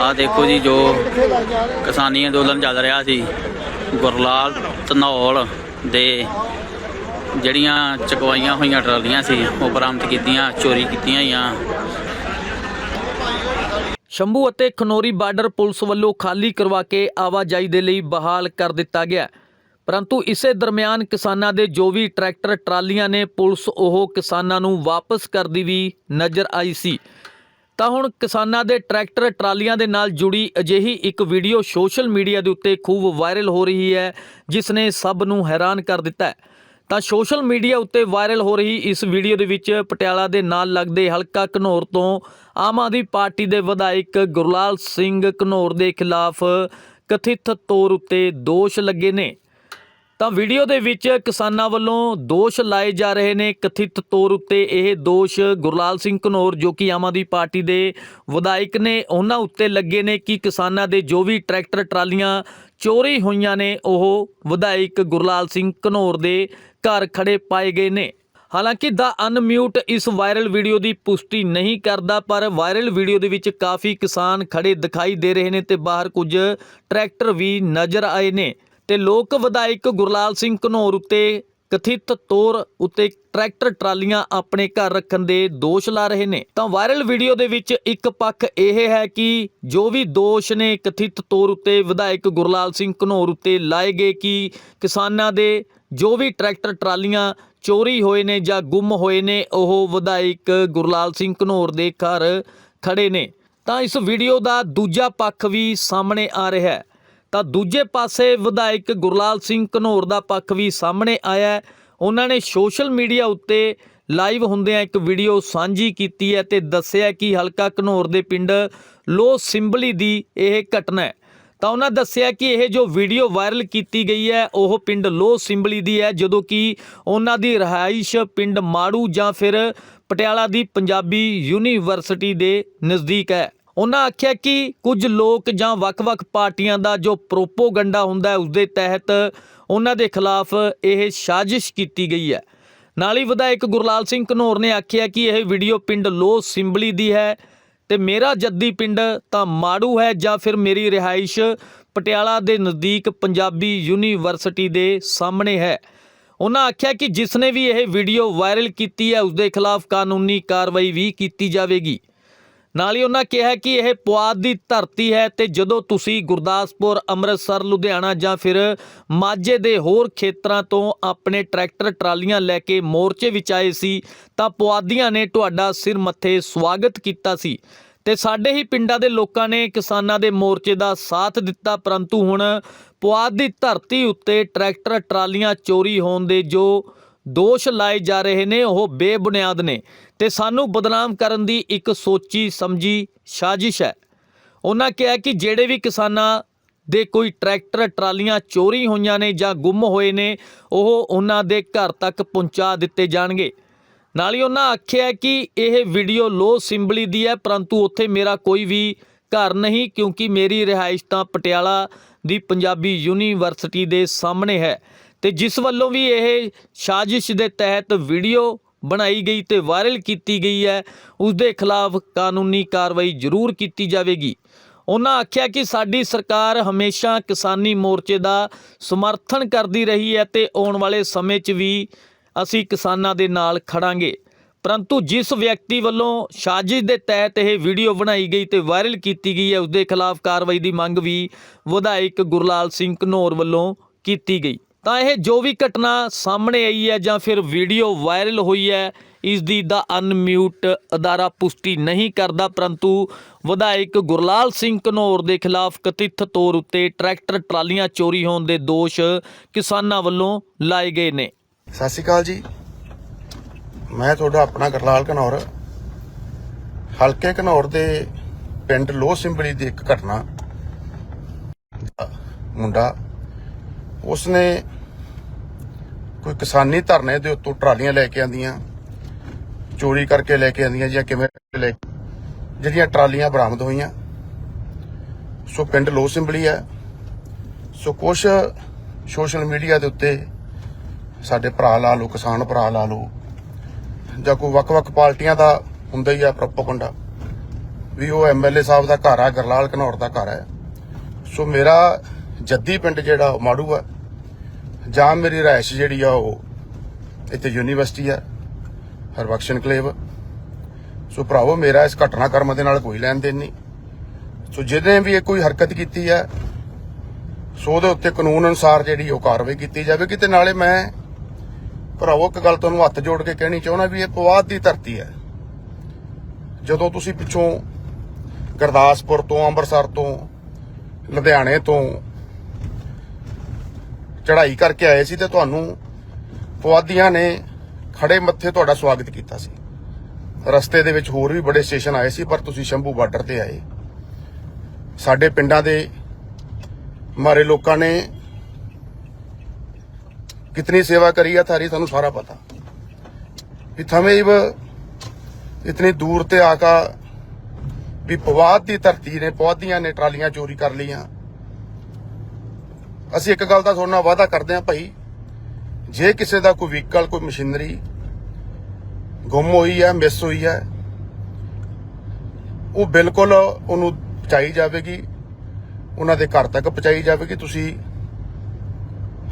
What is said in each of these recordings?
ਆ ਦੇਖੋ ਜੀ ਜੋ ਕਿਸਾਨੀ ਅੰਦੋਲਨ ਚੱਲ ਰਿਹਾ ਸੀ, ਗੁਰਲਾਲ ਧਨੌਲ ਦੇ ਜਿਹੜੀਆਂ ਚਕਵਾਈਆਂ ਹੋਈਆਂ ਟਰਾਲੀਆਂ ਸੀ, ਉਹ ਬਰਾਮਦ ਕੀਤੀਆਂ, ਚੋਰੀ ਕੀਤੀਆਂ ਹੋਈਆਂ। ਸ਼ੰਭੂ ਅਤੇ ਖਨੋਰੀ ਬਾਰਡਰ ਪੁਲਿਸ ਵੱਲੋਂ ਖਾਲੀ ਕਰਵਾ ਕੇ ਆਵਾਜਾਈ ਦੇ ਲਈ ਬਹਾਲ ਕਰ ਦਿੱਤਾ ਗਿਆ। ਪਰੰਤੂ ਇਸੇ ਦਰਮਿਆਨ ਕਿਸਾਨਾਂ ਦੇ ਜੋ ਵੀ ਟਰੈਕਟਰ ਟਰਾਲੀਆਂ ਨੇ, ਪੁਲਿਸ ਉਹ ਕਿਸਾਨਾਂ ਨੂੰ ਵਾਪਸ ਕਰਦੀ ਵੀ ਨਜ਼ਰ ਆਈ ਸੀ। ਤਾਂ ਹੁਣ ਕਿਸਾਨਾਂ ਦੇ ਟਰੈਕਟਰ ਟਰਾਲੀਆਂ ਦੇ ਨਾਲ ਜੁੜੀ ਅਜਿਹੀ ਇੱਕ ਵੀਡੀਓ ਸੋਸ਼ਲ ਮੀਡੀਆ ਦੇ ਉੱਤੇ ਖੂਬ ਵਾਇਰਲ ਹੋ ਰਹੀ ਹੈ, ਜਿਸ ਨੇ ਸਭ ਨੂੰ ਹੈਰਾਨ ਕਰ ਦਿੱਤਾ ਹੈ। ਤਾਂ ਸੋਸ਼ਲ ਮੀਡੀਆ ਉੱਤੇ ਵਾਇਰਲ ਹੋ ਰਹੀ ਇਸ ਵੀਡੀਓ ਦੇ ਵਿੱਚ ਪਟਿਆਲਾ ਦੇ ਨਾਲ ਲੱਗਦੇ ਹਲਕਾ ਘਨੌਰ ਤੋਂ ਆਮ ਆਦਮੀ ਪਾਰਟੀ ਦੇ ਵਿਧਾਇਕ ਗੁਰਲਾਲ ਸਿੰਘ ਘਨੌਰ ਦੇ ਖਿਲਾਫ ਕਥਿਤ ਤੌਰ ਉੱਤੇ ਦੋਸ਼ ਲੱਗੇ ਨੇ। ਤਾਂ ਵੀਡੀਓ ਦੇ ਵਿੱਚ ਕਿਸਾਨਾਂ ਵੱਲੋਂ ਦੋਸ਼ ਲਾਏ ਜਾ ਰਹੇ ਨੇ। ਕਥਿਤ ਤੌਰ ਉੱਤੇ ਇਹ ਦੋਸ਼ ਗੁਰਲਾਲ ਸਿੰਘ ਘਨੌਰ, ਜੋ ਕਿ ਆਮ ਆਦਮੀ ਪਾਰਟੀ ਦੇ ਵਿਧਾਇਕ ਨੇ, ਉਹਨਾਂ ਉੱਤੇ ਲੱਗੇ ਨੇ ਕਿ ਕਿਸਾਨਾਂ ਦੇ ਜੋ ਵੀ ਟਰੈਕਟਰ, ਟਰਾਲੀਆਂ ਚੋਰੀ ਹੋਈਆਂ ਨੇ, ਉਹ ਵਿਧਾਇਕ ਗੁਰਲਾਲ ਸਿੰਘ ਘਨੌਰ ਦੇ ਘਰ ਖੜੇ ਪਾਏ ਗਏ ਨੇ। ਹਾਲਾਂਕਿ ਦਾ ਅਨਮਿਊਟ ਇਸ ਵਾਇਰਲ ਵੀਡੀਓ ਦੀ ਪੁਸ਼ਟੀ ਨਹੀਂ ਕਰਦਾ, ਪਰ ਵਾਇਰਲ ਵੀਡੀਓ ਦੇ ਵਿੱਚ ਕਾਫੀ ਕਿਸਾਨ ਖੜੇ ਦਿਖਾਈ ਦੇ ਰਹੇ ਨੇ ਤੇ ਬਾਹਰ ਕੁਝ ਟਰੈਕਟਰ ਵੀ ਨਜ਼ਰ ਆਏ ਨੇ। ਤੇ ਲੋਕ ਵਿਧਾਇਕ ਗੁਰਲਾਲ ਸਿੰਘ ਘਨੌਰ ਉੱਤੇ ਕਥਿਤ ਤੌਰ ਉੱਤੇ ਟਰੈਕਟਰ ਟਰਾਲੀਆਂ ਆਪਣੇ ਘਰ ਰੱਖਣ ਦੇ ਦੋਸ਼ ਲਾ ਰਹੇ ਨੇ। ਤਾਂ ਵਾਇਰਲ ਵੀਡੀਓ ਦੇ ਵਿੱਚ ਇੱਕ ਪੱਖ ਇਹ ਹੈ ਕਿ ਜੋ ਵੀ ਦੋਸ਼ ਨੇ ਕਥਿਤ ਤੌਰ ਉੱਤੇ ਵਿਧਾਇਕ ਗੁਰਲਾਲ ਸਿੰਘ ਘਨੌਰ ਉੱਤੇ ਲਾਏ ਗਏ ਕਿ ਕਿਸਾਨਾਂ ਦੇ ਜੋ ਵੀ ਟਰੈਕਟਰ ਟਰਾਲੀਆਂ ਚੋਰੀ ਹੋਏ ਨੇ ਜਾਂ ਗੁੰਮ ਹੋਏ ਨੇ, ਉਹ ਵਿਧਾਇਕ ਗੁਰਲਾਲ ਸਿੰਘ ਘਨੌਰ ਦੇ ਘਰ ਖੜੇ ਨੇ। ਤਾਂ ਇਸ ਵੀਡੀਓ ਦਾ ਦੂਜਾ ਪੱਖ ਵੀ ਸਾਹਮਣੇ ਆ ਰਿਹਾ ਹੈ। ਤਾਂ ਦੂਜੇ ਪਾਸੇ ਵਿਧਾਇਕ ਗੁਰਲਾਲ ਸਿੰਘ ਘਨੌਰ ਦਾ ਪੱਖ ਵੀ ਸਾਹਮਣੇ ਆਇਆ ਉਹਨਾਂ ਨੇ ਸੋਸ਼ਲ ਮੀਡੀਆ ਉੱਤੇ ਲਾਈਵ ਹੁੰਦਿਆਂ ਇੱਕ ਵੀਡੀਓ ਸਾਂਝੀ ਕੀਤੀ ਹੈ ਤੇ ਦੱਸਿਆ ਕਿ ਹਲਕਾ ਘਨੌਰ ਦੇ ਪਿੰਡ ਲੋ ਸਿੰਬਲੀ ਦੀ ਇਹ ਘਟਨਾ ਹੈ। ਤਾਂ ਉਹਨਾਂ ਦੱਸਿਆ ਕਿ ਇਹ ਜੋ ਵੀਡੀਓ ਵਾਇਰਲ ਕੀਤੀ ਗਈ ਹੈ, ਉਹ ਪਿੰਡ ਲੋ ਸਿੰਬਲੀ ਦੀ ਹੈ, ਜਦੋਂ ਕਿ ਉਹਨਾਂ ਦੀ ਰਹਾਇਸ਼ ਪਿੰਡ ਮਾੜੂ ਜਾਂ ਫਿਰ ਪਟਿਆਲਾ ਦੀ ਪੰਜਾਬੀ ਯੂਨੀਵਰਸਿਟੀ ਦੇ ਨਜ਼ਦੀਕ ਹੈ। ਉਹਨਾਂ ਆਖਿਆ ਕਿ ਕੁਝ ਲੋਕ ਜਾਂ ਵੱਖ-ਵੱਖ ਪਾਰਟੀਆਂ ਦਾ ਜੋ ਪ੍ਰੋਪੋਗੰਡਾ ਹੁੰਦਾ ਹੈ ਉਸ ਦੇ ਤਹਿਤ ਉਹਨਾਂ ਦੇ ਖਿਲਾਫ ਇਹ ਸਾਜ਼ਿਸ਼ ਕੀਤੀ ਗਈ ਹੈ। ਨਾਲ ਹੀ ਵਿਧਾਇਕ ਗੁਰਲਾਲ ਸਿੰਘ ਘਨੌਰ ਨੇ ਆਖਿਆ ਕਿ ਇਹ ਵੀਡੀਓ ਪਿੰਡ ਲੋ ਸਿੰਬਲੀ ਦੀ ਹੈ ਤੇ ਮੇਰਾ ਜੱਦੀ ਪਿੰਡ ਤਾਂ ਮਾੜੂ ਹੈ ਜਾਂ ਫਿਰ ਮੇਰੀ ਰਿਹਾਇਸ਼ ਪਟਿਆਲਾ ਦੇ ਨਜ਼ਦੀਕ ਪੰਜਾਬੀ ਯੂਨੀਵਰਸਿਟੀ ਦੇ ਸਾਹਮਣੇ ਹੈ। ਉਹਨਾਂ ਆਖਿਆ ਕਿ ਜਿਸ ਨੇ ਵੀ ਇਹ ਵੀਡੀਓ ਵਾਇਰਲ ਕੀਤੀ ਹੈ ਉਸ ਦੇ ਖਿਲਾਫ ਕਾਨੂੰਨੀ ਕਾਰਵਾਈ ਵੀ ਕੀਤੀ ਜਾਵੇਗੀ। ਨਾਲ ਹੀ ਉਹਨਾਂ ਕਿਹਾ ਕਿ ਇਹ ਪੁਆਧ ਦੀ ਧਰਤੀ ਹੈ ਤੇ ਜਦੋਂ ਤੁਸੀਂ ਗੁਰਦਾਸਪੁਰ, ਅੰਮ੍ਰਿਤਸਰ, ਲੁਧਿਆਣਾ ਜਾਂ ਫਿਰ ਮਾਝੇ ਦੇ ਹੋਰ ਖੇਤਰਾਂ ਤੋਂ ਆਪਣੇ ਟਰੈਕਟਰ, ਟਰਾਲੀਆਂ ਲੈ ਕੇ ਮੋਰਚੇ ਵਿੱਚ ਆਏ ਸੀ, ਤਾਂ ਪੁਆਧੀਆਂ ਨੇ ਤੁਹਾਡਾ ਸਿਰ ਮੱਥੇ ਸਵਾਗਤ ਕੀਤਾ ਸੀ। ਤੇ ਸਾਡੇ ਹੀ ਪਿੰਡਾਂ ਦੇ ਲੋਕਾਂ ਨੇ ਕਿਸਾਨਾਂ ਦੇ ਮੋਰਚੇ ਦਾ ਸਾਥ ਦਿੱਤਾ, ਪਰੰਤੂ ਹੁਣ ਪੁਆਧ ਦੀ ਧਰਤੀ ਉੱਤੇ ਟਰੈਕਟਰ, ਟਰਾਲੀਆਂ ਚੋਰੀ ਹੋਣ ਦੇ ਜੋ ਦੋਸ਼ ਲਾਏ ਜਾ ਰਹੇ ਨੇ, ਉਹ ਬੇਬੁਨਿਆਦ ਨੇ ਤੇ ਸਾਨੂੰ ਬਦਨਾਮ ਕਰਨ ਦੀ ਇੱਕ ਸੋਚੀ ਸਮਝੀ ਸਾਜ਼ਿਸ਼ ਹੈ। ਉਹਨਾਂ ਕਿਹਾ ਕਿ ਜਿਹੜੇ ਵੀ ਕਿਸਾਨਾਂ ਦੇ ਕੋਈ ਟਰੈਕਟਰ, ਟਰਾਲੀਆਂ ਚੋਰੀ ਹੋਈਆਂ ਨੇ ਜਾਂ ਗੁੰਮ ਹੋਏ ਨੇ, ਉਹ ਉਹਨਾਂ ਦੇ ਘਰ ਤੱਕ ਪਹੁੰਚਾ ਦਿੱਤੇ ਜਾਣਗੇ। ਨਾਲ ਹੀ ਉਹਨਾਂ ਆਖਿਆ ਕਿ ਇਹ ਵੀਡੀਓ ਲੋ ਸਿੰਬਲੀ ਦੀ ਹੈ, ਪਰੰਤੂ ਉੱਥੇ ਮੇਰਾ ਕੋਈ ਵੀ ਘਰ ਨਹੀਂ, ਕਿਉਂਕਿ ਮੇਰੀ ਰਿਹਾਇਸ਼ ਤਾਂ ਪਟਿਆਲਾ ਦੀ ਪੰਜਾਬੀ ਯੂਨੀਵਰਸਿਟੀ ਦੇ ਸਾਹਮਣੇ ਹੈ। ਤੇ ਜਿਸ ਵੱਲੋਂ ਵੀ ਇਹ ਸਾਜ਼ਿਸ਼ ਦੇ ਤਹਿਤ ਵੀਡੀਓ ਬਣਾਈ ਗਈ ਤੇ ਵਾਇਰਲ ਕੀਤੀ ਗਈ ਹੈ ਉਸ ਦੇ ਖਿਲਾਫ ਕਾਨੂੰਨੀ ਕਾਰਵਾਈ ਜ਼ਰੂਰ ਕੀਤੀ ਜਾਵੇਗੀ। ਉਹਨਾਂ ਆਖਿਆ ਕਿ ਸਾਡੀ ਸਰਕਾਰ ਹਮੇਸ਼ਾ ਕਿਸਾਨੀ ਮੋਰਚੇ ਦਾ ਸਮਰਥਨ ਕਰਦੀ ਰਹੀ ਹੈ ਤੇ ਆਉਣ ਵਾਲੇ ਸਮੇਂ 'ਚ ਵੀ ਅਸੀਂ ਕਿਸਾਨਾਂ ਦੇ ਨਾਲ ਖੜਾਂਗੇ। ਪਰੰਤੂ ਜਿਸ ਵਿਅਕਤੀ ਵੱਲੋਂ ਸਾਜ਼ਿਸ਼ ਦੇ ਤਹਿਤ ਇਹ ਵੀਡੀਓ ਬਣਾਈ ਗਈ ਤੇ ਵਾਇਰਲ ਕੀਤੀ ਗਈ ਹੈ ਉਸ ਦੇ ਖਿਲਾਫ ਕਾਰਵਾਈ ਦੀ ਮੰਗ ਵੀ ਵਿਧਾਇਕ ਗੁਰਲਾਲ ਸਿੰਘ ਘਨੌਰ ਵੱਲੋਂ ਕੀਤੀ ਗਈ। ਤਾਂ ਇਹ ਜੋ ਵੀ ਘਟਨਾ ਸਾਹਮਣੇ ਆਈ ਹੈ ਜਾਂ ਫਿਰ ਵੀਡੀਓ ਵਾਇਰਲ ਹੋਈ ਹੈ ਇਸ ਦੀ ਦਾ ਅਨਮਿਊਟ ਅਦਾਰਾ ਪੁਸ਼ਟੀ ਨਹੀਂ ਕਰਦਾ, ਪਰੰਤੂ ਵਿਧਾਇਕ ਗੁਰਲਾਲ ਸਿੰਘ ਘਨੌਰ ਦੇ ਖਿਲਾਫ ਕਥਿਤ ਤੌਰ ਉੱਤੇ ਟਰੈਕਟਰ ਟਰਾਲੀਆਂ ਚੋਰੀ ਹੋਣ ਦੇ ਦੋਸ਼ ਕਿਸਾਨਾਂ ਵੱਲੋਂ ਲਾਏ ਗਏ ਨੇ। ਸਤਿ ਸ਼੍ਰੀ ਅਕਾਲ ਜੀ। ਮੈਂ ਤੁਹਾਡਾ ਆਪਣਾ ਗੁਰਲਾਲ ਘਨੌਰ। ਹਲਕੇ ਘਨੌਰ ਦੇ ਪਿੰਡ ਲੋਹ ਸਿੰਬਲੀ ਦੀ ਇੱਕ ਘਟਨਾ। ਮੁੰਡਾ ਉਸਨੇ ਕੋਈ ਕਿਸਾਨੀ ਧਰਨੇ ਦੇ ਉੱਤੋਂ ਟਰਾਲੀਆਂ ਲੈ ਕੇ ਆਂਦੀਆਂ, ਚੋਰੀ ਕਰਕੇ ਲੈ ਕੇ ਆਂਦੀਆਂ ਜਾਂ ਕਿਵੇਂ ਲੈ ਜਿਹੜੀਆਂ ਟਰਾਲੀਆਂ ਬਰਾਮਦ ਹੋਈਆਂ। ਸੋ ਪਿੰਡ ਲੋਹ ਸਿੰਬਲੀ ਹੈ। ਸੋ ਕੁਛ ਸੋਸ਼ਲ ਮੀਡੀਆ ਦੇ ਉੱਤੇ ਸਾਡੇ ਭਰਾ ਲਾ ਲਓ, ਕਿਸਾਨ ਭਰਾ ਲਾ ਲਓ, ਜਾਂ ਕੋਈ ਵੱਖ-ਵੱਖ ਪਾਰਟੀਆਂ ਦਾ ਹੁੰਦਾ ਹੀ ਆ ਪ੍ਰੋਪਗੈਂਡਾ, ਵੀ ਉਹ ਐਮਐਲਏ ਸਾਹਿਬ ਦਾ ਘਰ ਆ, ਗਰਲਾਲ ਘਨੌਰ ਦਾ ਘਰ ਹੈ। ਸੋ ਮੇਰਾ ਜੱਦੀ ਪਿੰਡ ਜਿਹੜਾ, ਮਾੜੂ ਆ ਜਾਂ ਮੇਰੀ ਰਿਹਾਇਸ਼ ਜਿਹੜੀ ਆ ਉਹ ਇੱਥੇ ਯੂਨੀਵਰਸਿਟੀ ਆ ਹਰਬਖਸ਼ ਇਨਕਲੇਵ ਸੋ ਭਰਾਵੋ, ਮੇਰਾ ਇਸ ਘਟਨਾਕ੍ਰਮ ਦੇ ਨਾਲ ਕੋਈ ਲੈਣ ਦੇਣ ਨਹੀਂ। ਸੋ ਜਿਹਨੇ ਵੀ ਇਹ ਕੋਈ ਹਰਕਤ ਕੀਤੀ ਹੈ ਸੋ ਉਹਦੇ ਉੱਤੇ ਕਾਨੂੰਨ ਅਨੁਸਾਰ ਜਿਹੜੀ ਉਹ ਕਾਰਵਾਈ ਕੀਤੀ ਜਾਵੇਗੀ ਤੇ ਨਾਲੇ ਮੈਂ, ਭਰਾਵੋ, ਇੱਕ ਗੱਲ ਤੁਹਾਨੂੰ ਹੱਥ ਜੋੜ ਕੇ ਕਹਿਣੀ ਚਾਹੁੰਦਾ ਵੀ ਇਹ ਪਵਾਦ ਦੀ ਧਰਤੀ ਹੈ ਜਦੋਂ ਤੁਸੀਂ ਪਿੱਛੋਂ ਗੁਰਦਾਸਪੁਰ ਤੋਂ, ਅੰਮ੍ਰਿਤਸਰ ਤੋਂ, ਲੁਧਿਆਣੇ ਤੋਂ ਚੜ੍ਹਾਈ ਕਰਕੇ ਆਏ ਸੀ ਤੇ ਤੁਹਾਨੂੰ ਪੁਆਧੀਆਂ ਨੇ ਖੜੇ ਮੱਥੇ ਤੁਹਾਡਾ ਸਵਾਗਤ ਕੀਤਾ ਸੀ। ਰਸਤੇ ਦੇ ਵਿੱਚ ਹੋਰ ਵੀ ਬੜੇ ਸਟੇਸ਼ਨ ਆਏ ਸੀ, ਪਰ ਤੁਸੀਂ ਸ਼ੰਭੂ ਬਾਰਡਰ ਤੇ ਆਏ। ਸਾਡੇ ਪਿੰਡਾਂ ਦੇ ਮਾਰੇ ਲੋਕਾਂ ਨੇ ਕਿਤਨੀ ਸੇਵਾ ਕਰੀ ਆ थारी ਤੁਹਾਨੂੰ ਸਾਰਾ ਪਤਾ। ਵੀ ਥਮੇਵ ਇਤਨੀ ਦੂਰ ਤੇ ਆਕਾ ਵੀ ਪਵਾਦ ਦੀ ਧਰਤੀ ਨੇ ਪੌਦੀਆਂ ਨੇ ਟਰਾਲੀਆਂ ਚੋਰੀ ਕਰ ਲਈਆਂ। ਅਸੀਂ ਇੱਕ ਗੱਲ ਦਾ ਤੁਹਾਡੇ ਨਾਲ ਵਾਅਦਾ ਕਰਦੇ ਹਾਂ ਭਾਈ, ਜੇ ਕਿਸੇ ਦਾ ਕੋਈ ਵਹੀਕਲ, ਕੋਈ ਮਸ਼ੀਨਰੀ ਗੁੰਮ ਹੋਈ ਹੈ, ਮਿਸ ਹੋਈ ਹੈ, ਉਹ ਬਿਲਕੁਲ ਉਹਨੂੰ ਪਹੁੰਚਾਈ ਜਾਵੇਗੀ, ਉਹਨਾਂ ਦੇ ਘਰ ਤੱਕ ਪਹੁੰਚਾਈ ਜਾਵੇਗੀ, ਤੁਸੀਂ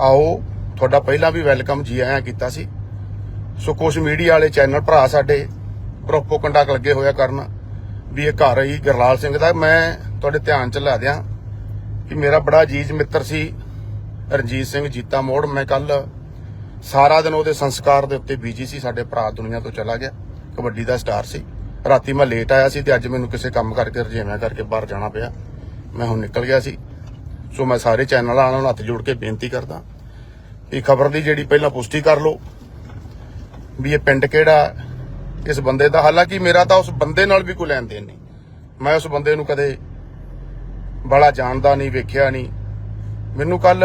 ਆਓ, ਤੁਹਾਡਾ ਪਹਿਲਾਂ ਵੀ ਵੈਲਕਮ ਜੀ ਆਇਆਂ ਕੀਤਾ ਸੀ। ਸੋ ਕੁਝ ਮੀਡੀਆ ਵਾਲੇ ਚੈਨਲ ਭਰਾ ਸਾਡੇ ਪ੍ਰੋਪੋਗੰਡਾ ਲੱਗੇ ਹੋਇਆ ਕਰਨ, ਵੀ ਇਹ ਘਰ ਹੀ ਗਰਲਾਲ ਸਿੰਘ ਦਾ। ਮੈਂ ਤੁਹਾਡੇ ਧਿਆਨ ਚ ਲੈ ਦਿਆਂ ਕਿ ਮੇਰਾ ਬੜਾ ਅਜੀਜ਼ ਮਿੱਤਰ ਸੀ। ਰਣਜੀਤ ਸਿੰਘ ਜੀਤਾ ਮੋੜ, ਮੈਂ ਕੱਲ ਸਾਰਾ ਦਿਨ ਉਹਦੇ ਸੰਸਕਾਰ ਦੇ ਉੱਤੇ ਬੀਜੀ ਸੀ, ਸਾਡੇ ਭਰਾ ਦੁਨੀਆ ਤੋਂ ਚਲਾ ਗਿਆ। ਕਬੱਡੀ ਦਾ ਸਟਾਰ ਸੀ। ਰਾਤੀ ਮੈਂ ਲੇਟ ਆਇਆ ਸੀ ਤੇ ਅੱਜ ਮੈਨੂੰ ਕਿਸੇ ਕੰਮ ਕਰਕੇ ਰਜੇਵਿਆਂ ਕਰਕੇ ਬਾਹਰ ਜਾਣਾ ਪਿਆ। ਮੈਂ ਹੁਣ ਨਿਕਲ ਗਿਆ ਸੀ। ਸੋ ਮੈਂ ਸਾਰੇ ਚੈਨਲਾਂ ਨਾਲ ਹੱਥ ਜੋੜ ਕੇ ਬੇਨਤੀ ਕਰਦਾ ਇਹ ਖਬਰ ਦੀ ਜਿਹੜੀ ਪਹਿਲਾਂ ਪੁਸ਼ਟੀ ਕਰ ਲਓ ਵੀ ਇਹ ਪਿੰਡ ਕਿਹੜਾ, ਇਸ ਬੰਦੇ ਦਾ। ਹਾਲਾਂਕਿ ਮੇਰਾ ਤਾਂ ਉਸ ਬੰਦੇ ਨਾਲ ਵੀ ਕੋਈ ਲੈਣ ਦੇਣ ਨਹੀਂ। ਮੈਂ ਉਸ ਬੰਦੇ ਨੂੰ ਕਦੇ ਬੜਾ ਜਾਣਦਾ ਨਹੀਂ, ਵੇਖਿਆ ਨਹੀਂ। ਮੈਨੂੰ ਕੱਲ